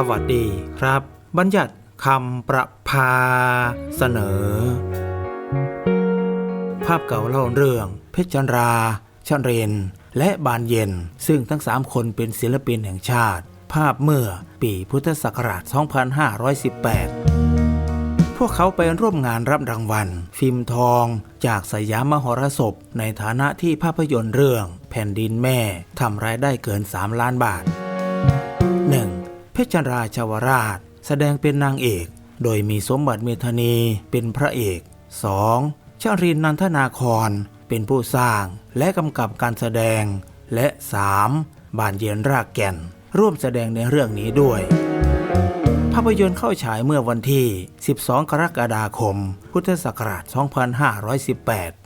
สวัสดีครับ บัญญัติคำประพาเสนอ ภาพเก่าเล่าเรื่อง เพชรจันราชนเรน และบานเย็น ซึ่งทั้งสามคนเป็นศิลปินแห่งชาติ ภาพเมื่อปีพุทธศักราช 2518 พวกเขาไปร่วมงานรับรางวัล ฟิล์มทอง จากสยามมหรสพ ในฐานะที่ภาพยนตร์เรื่อง แผ่นดินแม่ทำรายได้เกิน 3 ล้านบาท เพชรราชาวราช แสดงเป็นนางเอก โดยมีสมบัติเมธานีเป็นพระเอก 2. ชารินนันทนาคร เป็นผู้สร้างและกำกับการแสดง และ 3. บานเย็นรากแก่น ร่วมแสดงในเรื่องนี้ด้วยภาพยนตร์เข้าฉายเมื่อวันที่ 12 กรกฎาคม พุทธศักราช 2518